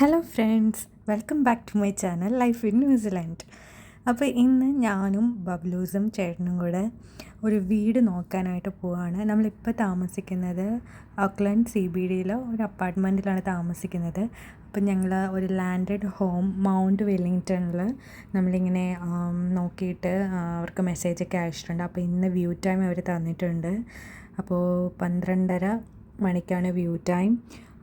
Hello friends welcome back to my channel life in New Zealand അപ്പോൾ ഇന്ന് ഞാനും ബബ്ലൂസും ചേട്ടനും കൂടെ ഒരു വീട് നോക്കാനായിട്ട് പോവാണ്. നമ്മളിപ്പോൾ താമസിക്കുന്നത് ഓക്ലൻഡ് സി ബി ഡിയിലെ ഒരു അപ്പാർട്ട്മെന്റിലാണ് താമസിക്കുന്നത്. അപ്പം ഞങ്ങൾ ഒരു ലാൻഡഡ് ഹോം മൗണ്ട് വെല്ലിങ്ടണിൽ നമ്മളിങ്ങനെ നോക്കിയിട്ട് അവർക്ക് അവർക്ക് മെസ്സേജൊക്കെ അയച്ചിട്ടുണ്ട്. അപ്പോൾ ഇന്ന് വ്യൂ ടൈം അവർ തന്നിട്ടുണ്ട്. അപ്പോൾ പന്ത്രണ്ടര മണിക്കാണ് വ്യൂ ടൈം.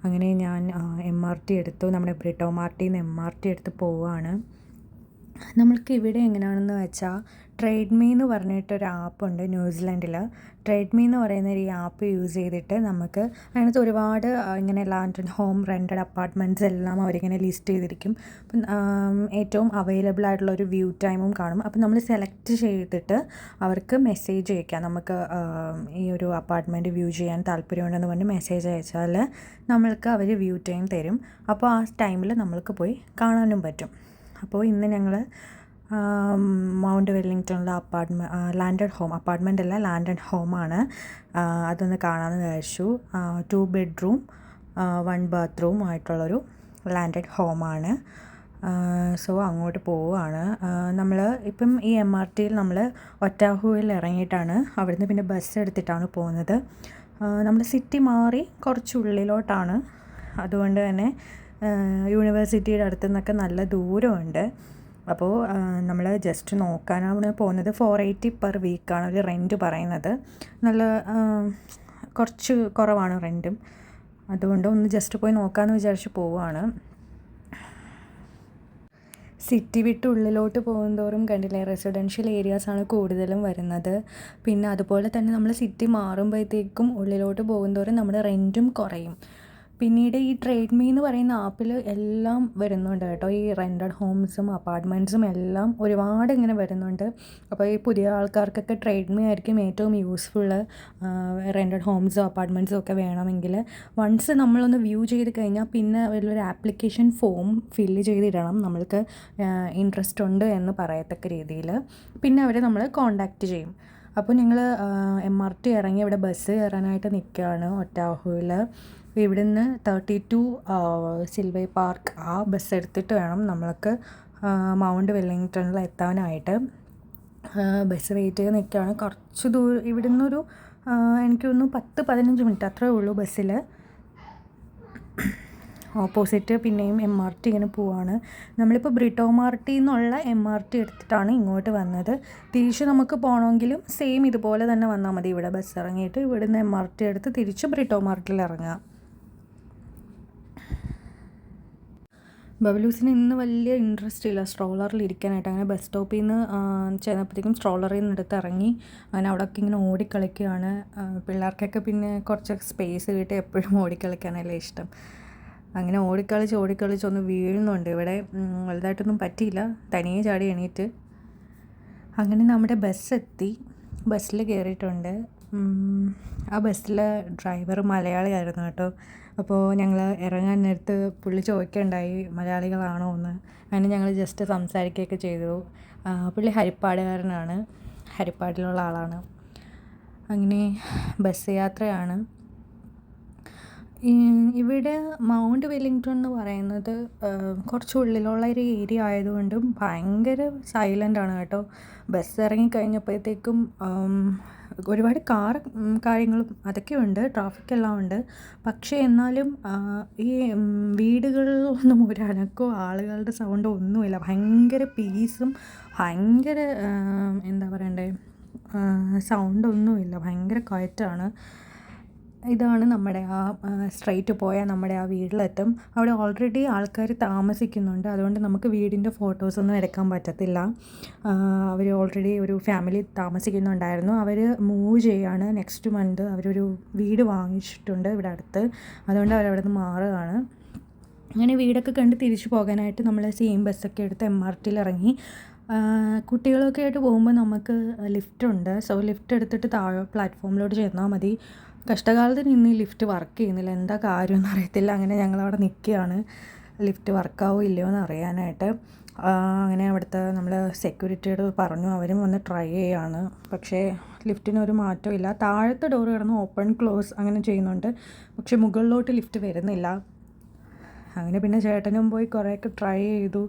അങ്ങനെ ഞാൻ എം ആർ ടി എടുത്തു. നമ്മുടെ ബ്രിട്ടോ മാർട്ടിന്ന് എം ആർ ടി എടുത്ത് പോവാണ്. നമ്മൾക്ക് ഇവിടെ എങ്ങനെയാണെന്ന് വെച്ചാൽ ട്രേഡ്മീ എന്ന് പറഞ്ഞിട്ടൊരു ആപ്പുണ്ട് ന്യൂസിലാൻഡിൽ ട്രേഡ്മീ എന്ന് പറയുന്ന ഈ ആപ്പ് യൂസ് ചെയ്തിട്ട് നമുക്ക് അതിനകത്ത് ഒരുപാട് ഇങ്ങനെ ലാൻഡ് ഹോം റെന്റഡ് അപ്പാർട്ട്മെന്റ്സ് എല്ലാം അവരിങ്ങനെ ലിസ്റ്റ് ചെയ്തിരിക്കും. അപ്പം ഏറ്റവും അവൈലബിൾ ആയിട്ടുള്ള ഒരു വ്യൂ ടൈമും കാണും. അപ്പം നമ്മൾ സെലക്ട് ചെയ്തിട്ട് അവർക്ക് മെസ്സേജ് അയക്കാം. നമുക്ക് ഈ ഒരു അപ്പാർട്ട്മെന്റ് വ്യൂ ചെയ്യാൻ താല്പര്യമുണ്ടെന്ന് പറഞ്ഞ് മെസ്സേജ് അയച്ചാൽ നമ്മൾക്ക് അവർ വ്യൂ ടൈം തരും. അപ്പോൾ ആ ടൈമിൽ നമ്മൾക്ക് പോയി കാണാനും പറ്റും. അപ്പോൾ ഇന്ന് ഞങ്ങൾ മൗണ്ട് വെല്ലിങ്ടണിലെ അപ്പാർട്ട്മെന്റ് ലാൻഡഡ് ഹോം അപ്പാർട്ട്മെന്റ് അല്ല ലാൻഡഡ് ഹോമാണ്. അതൊന്ന് കാണാമെന്ന് വിചാരിച്ചു. ടു ബെഡ്റൂം വൺ ബാത്റൂം ആയിട്ടുള്ളൊരു ലാൻഡഡ് ഹോമാണ്. സോ അങ്ങോട്ട് പോവുകയാണ്. നമ്മൾ ഇപ്പം ഈ എം ആർ ടിയിൽ നമ്മൾ ഒറ്റാഹുവിൽ ഇറങ്ങിയിട്ടാണ് അവിടുന്ന് പിന്നെ ബസ് എടുത്തിട്ടാണ് പോകുന്നത്. നമ്മൾ സിറ്റി മാറി കുറച്ചുള്ളിലോട്ടാണ് അതുകൊണ്ട് തന്നെ യൂണിവേഴ്സിറ്റിയുടെ അടുത്തു നിന്നൊക്കെ നല്ല ദൂരമുണ്ട്. അപ്പോൾ നമ്മൾ ജസ്റ്റ് നോക്കാനാണ് പോകുന്നത്. ഫോർ എയ്റ്റി പെർ വീക്കാണ് ഒരു റെന്റ് പറയുന്നത്. നല്ല കുറച്ച് കുറവാണ് റെന്റും അതുകൊണ്ട് ഒന്ന് ജസ്റ്റ് പോയി നോക്കാമെന്ന് വിചാരിച്ച് പോവുകയാണ് സിറ്റി വിട്ട് ഉള്ളിലോട്ട് പോകുന്തോറും കണ്ടില്ലേ റെസിഡൻഷ്യൽ ഏരിയാസാണ് കൂടുതലും വരുന്നത്. പിന്നെ അതുപോലെ തന്നെ നമ്മൾ സിറ്റി മാറുമ്പോഴത്തേക്കും ഉള്ളിലോട്ട് പോകുന്തോറും നമ്മുടെ റെന്റും കുറയും. പിന്നീട് ഈ ട്രേഡ് മീ എന്ന് പറയുന്ന ആപ്പിൽ എല്ലാം വരുന്നുണ്ട് കേട്ടോ. ഈ റെന്റഡ് ഹോംസും അപ്പാർട്ട്മെന്റ്സും എല്ലാം ഒരുപാട് ഇങ്ങനെ വരുന്നുണ്ട്. അപ്പോൾ ഈ പുതിയ ആൾക്കാർക്കൊക്കെ ട്രേഡ് മീ ആയിരിക്കും ഏറ്റവും യൂസ്ഫുൾ റെന്റഡ് ഹോംസും അപ്പാർട്ട്മെന്റ്സും ഒക്കെ വേണമെങ്കിൽ. വൺസ് നമ്മളൊന്ന് വ്യൂ ചെയ്ത് കഴിഞ്ഞാൽ പിന്നെ വലിയൊരു ആപ്ലിക്കേഷൻ ഫോം ഫില്ല് ചെയ്തിടണം. നമ്മൾക്ക് ഇൻട്രസ്റ്റ് ഉണ്ട് എന്ന് പറയത്തക്ക രീതിയിൽ പിന്നെ അവരെ നമ്മൾ കോണ്ടാക്റ്റ് ചെയ്യും. അപ്പോൾ ഞങ്ങൾ എം ആർ ടി ഇറങ്ങി ഇവിടെ ബസ് കയറാനായിട്ട് നിൽക്കുകയാണ് ഒറ്റാഹുവിൽ ഇവിടുന്ന് തേർട്ടി ടു സിൽവേ പാർക്ക് ആ ബസ് എടുത്തിട്ട് വേണം നമ്മൾക്ക് മൗണ്ട് വെല്ലിങ്ടണിൽ എത്താനായിട്ട്. ബസ് വെയിറ്റ് ചെയ്ത് നിൽക്കുകയാണ്. കുറച്ച് ദൂരം ഇവിടെ നിന്നൊരു എനിക്ക് തോന്നുന്നു പത്ത് പതിനഞ്ച് മിനിറ്റ് അത്രേ ഉള്ളൂ ബസ്സിൽ. ഓപ്പോസിറ്റ് പിന്നെയും എം ആർ ടി ഇങ്ങനെ പോവാണ്. നമ്മളിപ്പോൾ ബ്രിട്ടോ മാർട്ടി എന്നുള്ള എം ആർ ടി എടുത്തിട്ടാണ് ഇങ്ങോട്ട് വന്നത്. തിരിച്ച് നമുക്ക് പോകണമെങ്കിലും സെയിം ഇതുപോലെ തന്നെ വന്നാൽ മതി ഇവിടെ ബസ് ഇറങ്ങിയിട്ട്. ഇവിടുന്ന് എം ആർ ടി എടുത്ത് തിരിച്ച് ബ്രിട്ടോ മാർട്ടിൽ ഇറങ്ങാം ബബലൂസിന് ഇന്ന് വലിയ ഇൻട്രസ്റ്റ് ഇല്ല. സ്ട്രോളറിൽ ഇരിക്കാനായിട്ട്. അങ്ങനെ ബസ് സ്റ്റോപ്പിൽ നിന്ന് ചെന്നപ്പോഴത്തേക്കും സ്ട്രോളറിൽ നിന്ന് എടുത്ത് ഇറങ്ങി. അങ്ങനെ അവിടെയൊക്കെ ഇങ്ങനെ ഓടിക്കളിക്കുകയാണ്. പിള്ളേർക്കൊക്കെ പിന്നെ കുറച്ച് സ്പേസ് കിട്ടി. എപ്പോഴും ഓടിക്കളിക്കാനല്ലേ ഇഷ്ടം. അങ്ങനെ ഓടിക്കളിച്ച് ഓടിക്കളിച്ച് ഒന്ന് വീഴുന്നുണ്ട് ഇവിടെ. വലുതായിട്ടൊന്നും പറ്റിയില്ല. തനിയെ ചാടി എണീറ്റ്. അങ്ങനെ നമ്മുടെ ബസ് എത്തി. ബസ്സിൽ കയറിയിട്ടുണ്ട്. ആ ബസ്സിലെ ഡ്രൈവർ മലയാളിയായിരുന്നു കേട്ടോ. അപ്പോൾ ഞങ്ങൾ ഇറങ്ങാൻ നേരത്ത് പുള്ളി ചോദിക്കുകയുണ്ടായി മലയാളികളാണോ എന്ന്. അങ്ങനെ ഞങ്ങൾ ജസ്റ്റ് സംസാരിക്കുകയൊക്കെ ചെയ്തു. പുള്ളി ഹരിപ്പാടുകാരനാണ്. ഹരിപ്പാടിലുള്ള ആളാണ്. അങ്ങനെ ബസ് യാത്രയാണ്. ഇവിടെ മൗണ്ട് വെല്ലിങ്ടൺ എന്ന് പറയുന്നത് കുറച്ച് ഉള്ളിലുള്ള ഒരു ഏരിയ ആയതുകൊണ്ടും ഭയങ്കര സൈലന്റ് ആണ് കേട്ടോ. ബസ് ഇറങ്ങി കഴിഞ്ഞപ്പോഴത്തേക്കും ഒരുപാട് കാർ കാര്യങ്ങളും അതൊക്കെ ഉണ്ട് ട്രാഫിക് എല്ലാം ഉണ്ട്. പക്ഷേ എന്നാലും ഈ വീടുകളിലൊന്നും ഒരു അനക്കോ ആളുകളുടെ സൗണ്ടോ ഒന്നുമില്ല. ഭയങ്കര പീസും ഭയങ്കര എന്താ പറയണ്ടേ സൗണ്ടൊന്നുമില്ല ഭയങ്കര ക്വയറ്റാണ് ഇതാണ് നമ്മുടെ ആ സ്ട്രൈറ്റ് പോയാൽ നമ്മുടെ ആ വീട്ടിലെത്തും. അവിടെ ഓൾറെഡി ആൾക്കാർ താമസിക്കുന്നുണ്ട്. അതുകൊണ്ട് നമുക്ക് വീടിന്റെ ഫോട്ടോസൊന്നും എടുക്കാൻ പറ്റത്തില്ല. അവർ ഓൾറെഡി ഒരു ഫാമിലി താമസിക്കുന്നുണ്ടായിരുന്നു. അവർ മൂവ് ചെയ്യാണ്. നെക്സ്റ്റ് മന്ത് അവരൊരു വീട് വാങ്ങിച്ചിട്ടുണ്ട് ഇവിടെ അടുത്ത്. അതുകൊണ്ട് അവരവിടെ നിന്ന് മാറുകയാണ്. അങ്ങനെ വീടൊക്കെ കണ്ട് തിരിച്ചു പോകാനായിട്ട് നമ്മൾ സെയിം ബസ്സൊക്കെ എടുത്ത് എം ആർ ടിയിൽ ഇറങ്ങി. കുട്ടികളൊക്കെ ആയിട്ട് പോകുമ്പോൾ നമുക്ക് ലിഫ്റ്റ് ഉണ്ട്. സോ ലിഫ്റ്റ് എടുത്തിട്ട് താഴെ പ്ലാറ്റ്ഫോമിലോട്ട് ചെന്നാൽ മതി. കഷ്ടകാലത്തിന് ഇന്ന് ഈ ലിഫ്റ്റ് വർക്ക് ചെയ്യുന്നില്ല. എന്താ കാര്യമെന്ന് അറിയത്തില്ല. അങ്ങനെ ഞങ്ങളവിടെ നിൽക്കുകയാണ്. ലിഫ്റ്റ് വർക്കാവോ ഇല്ലയോ എന്ന് അറിയാനായിട്ട്. അങ്ങനെ അവിടുത്തെ നമ്മൾ സെക്യൂരിറ്റിയോട് പറഞ്ഞു. അവരും വന്ന് ട്രൈ ചെയ്യാണ്. പക്ഷേ ലിഫ്റ്റിന് ഒരു ഇല്ല. താഴത്തെ ഡോർ കിടന്ന് ഓപ്പൺ ക്ലോസ് അങ്ങനെ ചെയ്യുന്നുണ്ട്. പക്ഷെ മുകളിലോട്ട് ലിഫ്റ്റ് വരുന്നില്ല. അങ്ങനെ പിന്നെ ചേട്ടനും പോയി കുറേയൊക്കെ ട്രൈ ചെയ്തു.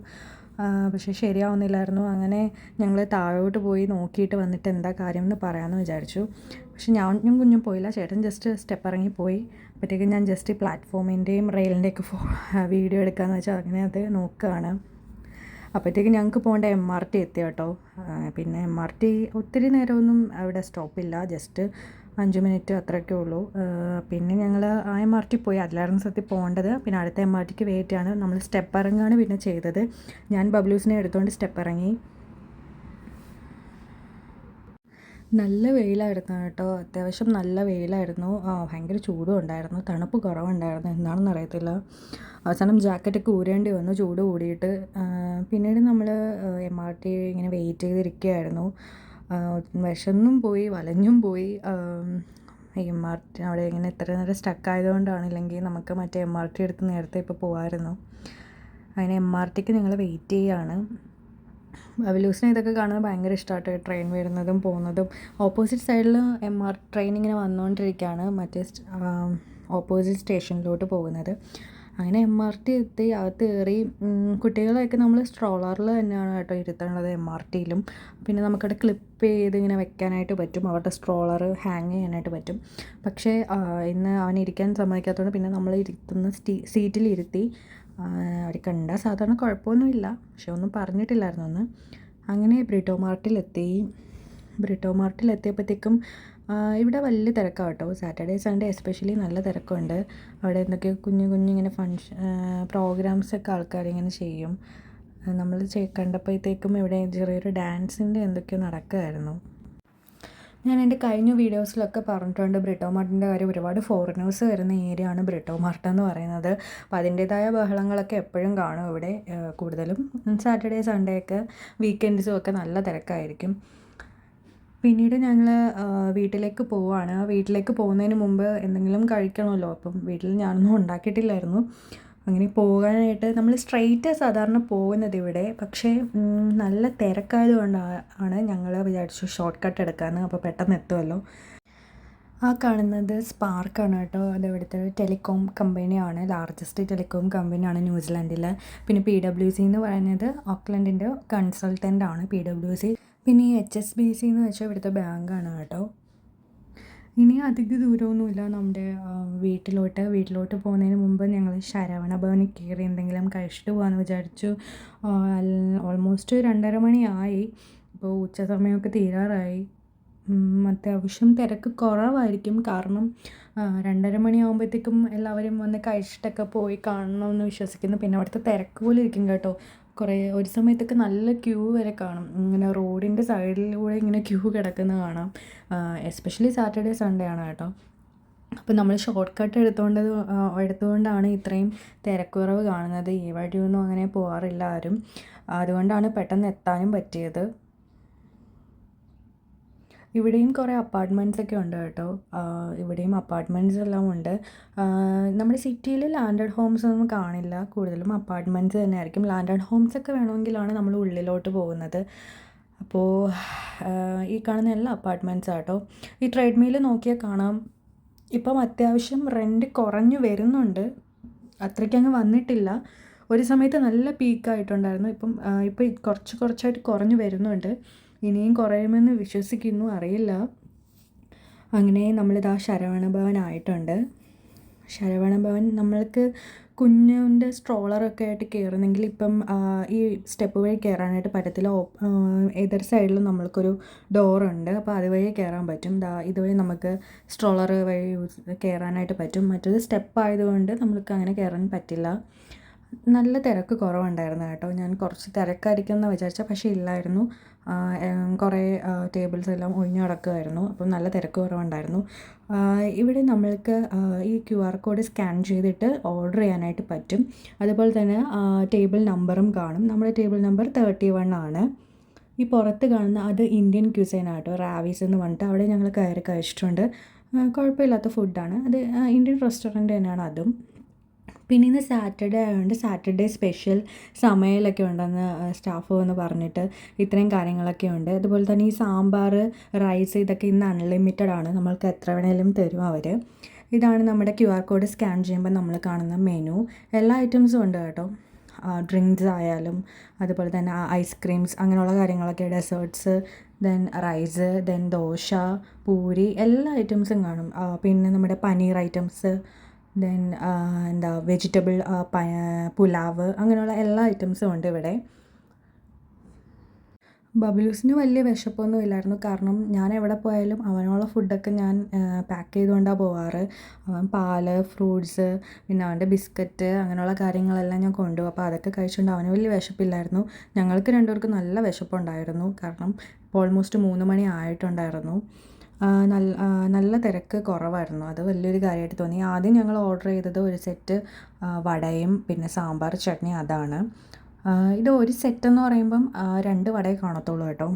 പക്ഷെ ശരിയാവുന്നില്ലായിരുന്നു. അങ്ങനെ ഞങ്ങൾ താഴോട്ട് പോയി നോക്കിയിട്ട് വന്നിട്ട് എന്താ കാര്യം എന്ന് പറയാമെന്ന് വിചാരിച്ചു. പക്ഷെ ഞാനും കുഞ്ഞും പോയില്ല. ചേട്ടൻ ജസ്റ്റ് സ്റ്റെപ്പ് ഇറങ്ങി പോയി. അപ്പോഴത്തേക്കും ഞാൻ ജസ്റ്റ് ഈ പ്ലാറ്റ്ഫോമിന്റെയും റെയിലിന്റെയൊക്കെ ഫോ വീഡിയോ എടുക്കാമെന്ന് വെച്ചാൽ അങ്ങനെ അത് നോക്കുകയാണ് അപ്പോഴത്തേക്ക് ഞങ്ങൾക്ക് പോകേണ്ട എം ആർ ടി എത്തി കേട്ടോ. പിന്നെ എം ആർ ടി ഒത്തിരി നേരമൊന്നും അവിടെ സ്റ്റോപ്പില്ല ജസ്റ്റ് അഞ്ച് മിനിറ്റ് അത്രയൊക്കെ ഉള്ളൂ. പിന്നെ ഞങ്ങൾ ആ എം ആർ ടി പോയി. അതിലായിരുന്നു സത്യം പോകേണ്ടത്. പിന്നെ അടുത്ത എം ആർ ടിക്ക് വെയിറ്റ് ആണ്. നമ്മൾ സ്റ്റെപ്പ് ഇറങ്ങാണ് പിന്നെ ചെയ്തത്. ഞാൻ ബബ്ലൂസിനെ എടുത്തുകൊണ്ട് സ്റ്റെപ്പ് ഇറങ്ങി. നല്ല വെയിലായിരുന്നു കേട്ടോ. അത്യാവശ്യം നല്ല വെയിലായിരുന്നു. ഭയങ്കര ചൂടും ഉണ്ടായിരുന്നു. തണുപ്പ് കുറവുണ്ടായിരുന്നു. എന്താണെന്ന് അറിയത്തില്ല. അവസാനം ജാക്കറ്റൊക്കെ ഊരേണ്ടി വന്നു ചൂട് കൂടിയിട്ട്. പിന്നീട് നമ്മൾ എം ആർ ടി ഇങ്ങനെ വെയിറ്റ് ചെയ്തിരിക്കുകയായിരുന്നു. വിശന്നും പോയി വലഞ്ഞും പോയി. എം ആർ ടി അവിടെ ഇങ്ങനെ ഇത്ര നേരം സ്റ്റക്ക് ആയതുകൊണ്ടാണ് ഇല്ലെങ്കിൽ നമുക്ക് മറ്റേ എം ആർ ടി എടുത്ത് നേരത്തെ ഇപ്പോൾ പോകാമായിരുന്നു അങ്ങനെ എം ആർ ടിക്ക് ഞങ്ങൾ വെയിറ്റ് ചെയ്യുകയാണ് അവലൂസിനെ ഇതൊക്കെ കാണുന്നത് ഭയങ്കര ഇഷ്ടമായിട്ട് ട്രെയിൻ വരുന്നതും പോകുന്നതും. ഓപ്പോസിറ്റ് സൈഡിൽ എം ആർ ട്രെയിൻ ഇങ്ങനെ വന്നുകൊണ്ടിരിക്കുകയാണ്. മറ്റേ ഓപ്പോസിറ്റ് സ്റ്റേഷനിലോട്ട് പോകുന്നത്. അങ്ങനെ എം ആർ ടി എത്തി. അകത്ത് കയറി കുട്ടികളെയൊക്കെ നമ്മൾ സ്ട്രോളറിൽ തന്നെയാണ് കേട്ടോ ഇരുത്തേണ്ടത് എം ആർ ടിയിലും പിന്നെ നമുക്കവിടെ ക്ലിപ്പ് ചെയ്ത് ഇങ്ങനെ വെക്കാനായിട്ട് പറ്റും. അവരുടെ സ്ട്രോളർ ഹാങ് ചെയ്യാനായിട്ട് പറ്റും. പക്ഷേ ഇന്ന് അവൻ ഇരിക്കാൻ സമ്മതിക്കാത്തതുകൊണ്ട് പിന്നെ നമ്മൾ ഇരുത്തുന്ന സ്റ്റീ സീറ്റിൽ അവർ കണ്ട സാധാരണ കുഴപ്പമൊന്നുമില്ല. പക്ഷെ ഒന്നും പറഞ്ഞിട്ടില്ലായിരുന്നു അന്ന്. അങ്ങനെ ബ്രിട്ടോ മാർട്ടിലെത്തി. ബ്രിട്ടോ മാർട്ടിലെത്തിയപ്പോഴത്തേക്കും ഇവിടെ വലിയ തിരക്കാണ് കേട്ടോ. സാറ്റർഡേ സൺഡേ എസ്പെഷ്യലി നല്ല തിരക്കുണ്ട്. അവിടെ എന്തൊക്കെ കുഞ്ഞു കുഞ്ഞു ഇങ്ങനെ ഫങ്ഷൻ പ്രോഗ്രാംസൊക്കെ ആൾക്കാരിങ്ങനെ ചെയ്യും. നമ്മൾ കണ്ടപ്പോഴത്തേക്കും ഇവിടെ ചെറിയൊരു ഡാൻസിന്റെ എന്തൊക്കെയോ നടക്കുമായിരുന്നു ഞാൻ എന്റെ കഴിഞ്ഞ വീഡിയോസിലൊക്കെ പറഞ്ഞിട്ടുണ്ട് ബ്രിട്ടോ മാർട്ടിന്റെ കാര്യം. ഒരുപാട് ഫോറിനേഴ്സ് വരുന്ന ഏരിയ ആണ് ബ്രിട്ടോ മാർട്ട് എന്ന് പറയുന്നത്. അപ്പോൾ അതിന്റേതായ ബഹളങ്ങളൊക്കെ എപ്പോഴും കാണും ഇവിടെ. കൂടുതലും സാറ്റർഡേ സൺഡേ ഒക്കെ വീക്കെൻഡ്സും ഒക്കെ നല്ല തിരക്കായിരിക്കും. പിന്നീട് ഞങ്ങൾ വീട്ടിലേക്ക് പോവാണ്. വീട്ടിലേക്ക് പോകുന്നതിന് മുമ്പ് എന്തെങ്കിലും കഴിക്കണമല്ലോ. അപ്പം വീട്ടിൽ ഞാനൊന്നും ഉണ്ടാക്കിയിട്ടില്ലായിരുന്നു. അങ്ങനെ പോകാനായിട്ട് നമ്മൾ സ്ട്രെയിറ്റ് സാധാരണ പോകുന്നത് ഇവിടെ. പക്ഷേ നല്ല തിരക്കായത് കൊണ്ടാണ് ഞങ്ങൾ വിചാരിച്ചു ഷോർട്ട് കട്ട് എടുക്കാമെന്ന് അപ്പോൾ പെട്ടെന്ന് എത്തുമല്ലോ ആ കാണുന്നത് സ്പാർക്കാണ് കേട്ടോ. അത് ഇവിടുത്തെ ടെലികോം കമ്പനിയാണ്. ലാർജസ്റ്റ് ടെലികോം കമ്പനിയാണ് ന്യൂസിലാൻഡിൽ. പിന്നെ പി ഡബ്ല്യു സി എന്ന് പറയുന്നത് ഓക്ലൻഡിന്റെ കൺസൾട്ടന്റ് ആണ് പി ഡബ്ല്യു സി പിന്നെ എച്ച് എസ് ബി സി എന്ന് വെച്ചാൽ ഇവിടുത്തെ ബാങ്കാണ് കേട്ടോ. ഇനി അധിക ദൂരമൊന്നുമില്ല. നമ്മുടെ വീട്ടിലോട്ട് വീട്ടിലോട്ട് പോകുന്നതിന് മുമ്പ് ഞങ്ങൾ ശരവണ ഭവനിൽ കയറി എന്തെങ്കിലും കഴിച്ചിട്ട് പോകാമെന്ന് വിചാരിച്ചു. ഓൾമോസ്റ്റ് രണ്ടര മണിയായി. ഇപ്പോൾ ഉച്ച സമയമൊക്കെ തീരാറായി. അത്യാവശ്യം തിരക്ക് കുറവായിരിക്കും. കാരണം രണ്ടര മണിയാകുമ്പോഴത്തേക്കും എല്ലാവരും വന്ന് കഴിച്ചിട്ടൊക്കെ പോയി കാണണമെന്ന് വിശ്വസിക്കുന്നു. പിന്നെ അവിടുത്തെ തിരക്ക് പോലെ ഇരിക്കും കേട്ടോ. കുറേ ഒരു സമയത്തൊക്കെ നല്ല ക്യൂ വരെ കാണും. ഇങ്ങനെ റോഡിന്റെ സൈഡിലൂടെ ഇങ്ങനെ ക്യൂ കിടക്കുന്ന കാണാം. എസ്പെഷ്യലി സാറ്റർഡേ സൺഡേ ആണ് കേട്ടോ. അപ്പോൾ നമ്മൾ ഷോർട്ട് കട്ട് എടുത്തുകൊണ്ടത് എടുത്തുകൊണ്ടാണ് ഇത്രയും തിരക്കുറവ് കാണുന്നത്. ഈ വഴിയൊന്നും അങ്ങനെ പോകാറില്ല ആരും. അതുകൊണ്ടാണ് പെട്ടെന്ന് എത്താനും പറ്റിയത്. ഇവിടെയും കുറേ അപ്പാർട്ട്മെന്റ്സ് ഒക്കെ ഉണ്ട് കേട്ടോ. ഇവിടെയും അപ്പാർട്ട്മെന്റ്സ് എല്ലാം ഉണ്ട്. നമ്മുടെ സിറ്റിയിൽ ലാൻഡഡ് ഹോംസ് ഒന്നും കാണില്ല. കൂടുതലും അപ്പാർട്ട്മെന്റ്സ് തന്നെ ആയിരിക്കും. ലാൻഡഡ് ഹോംസ് ഒക്കെ വേണമെങ്കിലാണ് നമ്മൾ ഉള്ളിലോട്ട് പോകുന്നത്. അപ്പോൾ ഈ കാണുന്ന എല്ലാ അപ്പാർട്ട്മെന്റ്സ് ആട്ടോ ഈ ട്രെഡ്മിൽ നോക്കിയാൽ കാണാം. ഇപ്പം അത്യാവശ്യം റെന്റ് കുറഞ്ഞു വരുന്നുണ്ട്. അത്രയ്ക്കങ്ങ് വന്നിട്ടില്ല. ഒരു സമയത്ത് നല്ല പീക്കായിട്ടുണ്ടായിരുന്നു ഇപ്പം ഇപ്പം കുറച്ച് കുറച്ചായിട്ട് കുറഞ്ഞു വരുന്നുണ്ട്. ഇനിയും കുറയുമെന്ന് വിശ്വസിക്കുന്നു അറിയില്ല. അങ്ങനെ നമ്മളിതാ ശരവണ ഭവൻ ആയിട്ടുണ്ട് ശരവണ ഭവൻ നമ്മൾക്ക് കുഞ്ഞിന്റെ സ്ട്രോളറൊക്കെ ആയിട്ട് കയറുന്നെങ്കിൽ ഇപ്പം ഈ സ്റ്റെപ്പ് വഴി കയറാനായിട്ട് പറ്റത്തില്ല. എതിർ സൈഡിൽ നമ്മൾക്കൊരു ഡോറുണ്ട്. അപ്പോൾ അതുവഴി കയറാൻ പറ്റും. ദാ ഇതുവഴി നമുക്ക് സ്ട്രോളർ വഴി കയറാനായിട്ട് പറ്റും. മറ്റൊരു സ്റ്റെപ്പ് ആയതുകൊണ്ട് നമ്മൾക്ക് അങ്ങനെ കയറാൻ പറ്റില്ല. നല്ല തിരക്ക് കുറവുണ്ടായിരുന്നു കേട്ടോ. ഞാൻ കുറച്ച് തിരക്കായിരിക്കും എന്ന് വിചാരിച്ച പക്ഷേ ഇല്ലായിരുന്നു. കുറേ ടേബിൾസ് എല്ലാം ഒഴിഞ്ഞു കിടക്കുമായിരുന്നു അപ്പം നല്ല തിരക്ക് കുറവുണ്ടായിരുന്നു. ഇവിടെ നമ്മൾക്ക് ഈ ക്യു ആർ കോഡ് സ്കാൻ ചെയ്തിട്ട് ഓർഡർ ചെയ്യാനായിട്ട് പറ്റും. അതുപോലെ തന്നെ ടേബിൾ നമ്പറും കാണും. നമ്മുടെ ടേബിൾ നമ്പർ തേർട്ടി വൺ ആണ്. ഈ പുറത്ത് കാണുന്ന അത് ഇന്ത്യൻ ക്യൂസൈനാട്ടോ റാവീസ് എന്ന് പറഞ്ഞിട്ട് അവിടെ ഞങ്ങൾ കയറി കഴിച്ചിട്ടുണ്ട്. കുഴപ്പമില്ലാത്ത ഫുഡാണ് അത് ഇന്ത്യൻ റെസ്റ്റോറന്റ് തന്നെയാണ് അതും. പിന്നെ ഇന്ന് സാറ്റർഡേ ആയതുകൊണ്ട് സാറ്റർഡേ സ്പെഷ്യൽ സമയലൊക്കെ ഉണ്ടെന്ന് സ്റ്റാഫ് വന്ന് പറഞ്ഞിട്ട് ഇത്രയും കാര്യങ്ങളൊക്കെ ഉണ്ട്. അതുപോലെ തന്നെ ഈ സാമ്പാർ റൈസ് ഇതൊക്കെ ഇന്ന് അൺലിമിറ്റഡ് ആണ്. നമ്മൾക്ക് എത്ര വേണേലും തരും അവർ ഇതാണ് നമ്മുടെ ക്യു ആർ കോഡ് സ്കാൻ ചെയ്യുമ്പോൾ നമ്മൾ കാണുന്ന മെനു. എല്ലാ ഐറ്റംസും ഉണ്ട് കേട്ടോ. ഡ്രിങ്ക്സ് ആയാലും അതുപോലെ തന്നെ ഐസ്ക്രീംസ് അങ്ങനെയുള്ള കാര്യങ്ങളൊക്കെ desserts then rice then dosa puri എല്ലാ ഐറ്റംസും കാണും. പിന്നെ നമ്മുടെ പനീർ ഐറ്റംസ് ദെൻ എന്താ വെജിറ്റബിൾ പയ പുലാവ് അങ്ങനെയുള്ള എല്ലാ ഐറ്റംസും ഉണ്ട് ഇവിടെ. ബബ്ലൂസിന് വലിയ വിശപ്പൊന്നും ഇല്ലായിരുന്നു. കാരണം ഞാൻ എവിടെ പോയാലും അവനുള്ള ഫുഡൊക്കെ ഞാൻ പാക്ക് ചെയ്തുകൊണ്ടാണ് പോവാറ്. അവൻ പാൽ ഫ്രൂട്ട്സ് പിന്നെ അവന്റെ ബിസ്ക്കറ്റ് അങ്ങനെയുള്ള കാര്യങ്ങളെല്ലാം ഞാൻ കൊണ്ടുപോകും അപ്പോൾ അതൊക്കെ കഴിച്ചുകൊണ്ട് അവന് വലിയ വിശപ്പില്ലായിരുന്നു. ഞങ്ങൾക്ക് രണ്ടുപേർക്കും നല്ല വിശപ്പുണ്ടായിരുന്നു. കാരണം ഓൾമോസ്റ്റ് മൂന്ന് മണി ആയിട്ടുണ്ടായിരുന്നു. നല്ല നല്ല തിരക്ക് കുറവായിരുന്നു. അത് വലിയൊരു കാര്യമായിട്ട് തോന്നി. ആദ്യം ഞങ്ങൾ ഓർഡർ ചെയ്തത് ഒരു സെറ്റ് വടയും പിന്നെ സാമ്പാർ ചട്നി അതാണ്. ഇത് ഒരു സെറ്റ് എന്ന് പറയുമ്പം രണ്ട് വടയെ കാണത്തുള്ളൂ കേട്ടോ.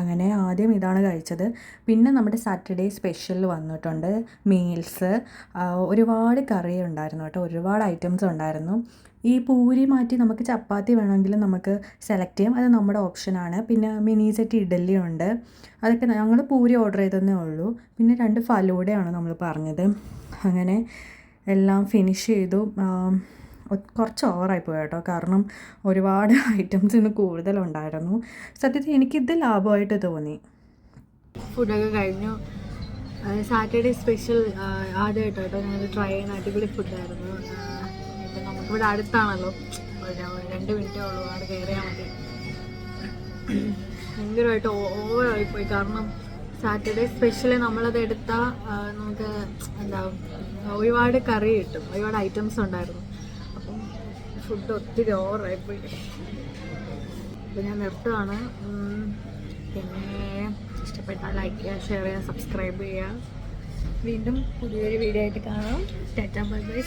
അങ്ങനെ ആദ്യം ഇതാണ് കഴിച്ചത്. പിന്നെ നമ്മുടെ സാറ്റർഡേ സ്പെഷ്യൽ വന്നിട്ടുണ്ട്. മീൽസ്. ഒരുപാട് കറി ഉണ്ടായിരുന്നു കേട്ടോ. ഒരുപാട് ഐറ്റംസ് ഉണ്ടായിരുന്നു. ഈ പൂരി മാറ്റി നമുക്ക് ചപ്പാത്തി വേണമെങ്കിലും നമുക്ക് സെലക്ട് ചെയ്യാം. അത് നമ്മുടെ ഓപ്ഷനാണ് പിന്നെ മിനി സെറ്റ് ഇഡലി ഉണ്ട്. അതൊക്കെ ഞങ്ങൾ പൂരി ഓർഡർ ചെയ്തതന്നേ ഉള്ളൂ. പിന്നെ രണ്ട് ഫലൂടെയാണ് നമ്മൾ പറഞ്ഞത്. അങ്ങനെ എല്ലാം ഫിനിഷ് ചെയ്തു. കുറച്ച് ഓവറായി പോയി കേട്ടോ. കാരണം ഒരുപാട് ഐറ്റംസ് ഇന്ന് കൂടുതലുണ്ടായിരുന്നു. സത്യത്തിൽ എനിക്കിത് ലാഭമായിട്ട് തോന്നി. ഫുഡൊക്കെ കഴിഞ്ഞു. സാറ്റർഡേ സ്പെഷ്യൽ ആദ്യമായിട്ട് കേട്ടോ. ഞങ്ങൾ ട്രൈ ചെയ്യുന്ന അടിപൊളി ഫുഡായിരുന്നു. ഇപ്പം നമുക്കിവിടെ അടുത്താണല്ലോ. രണ്ട് മിനിറ്റേ ഉള്ളൂ. അവിടെ കയറിയാൽ മതി. ഭയങ്കരമായിട്ട് ഓവറായി പോയി. കാരണം സാറ്റർഡേ സ്പെഷ്യൽ നമ്മളത് എടുത്താൽ നമുക്ക് എന്താ ഒരുപാട് കറി കിട്ടും. ഒരുപാട് ഐറ്റംസ് ഉണ്ടായിരുന്നു. ഫുഡ് ഒത്തിരി ഓവറായി പോയി അപ്പോൾ ഞാൻ നിർത്തുകയാണ് പിന്നെ ഇഷ്ടപ്പെട്ടാൽ ലൈക്ക് ചെയ്യുക ഷെയർ ചെയ്യുക സബ്സ്ക്രൈബ് ചെയ്യുക. വീണ്ടും പുതിയൊരു വീഡിയോ ആയിട്ട് കാണാം. Tata bye bye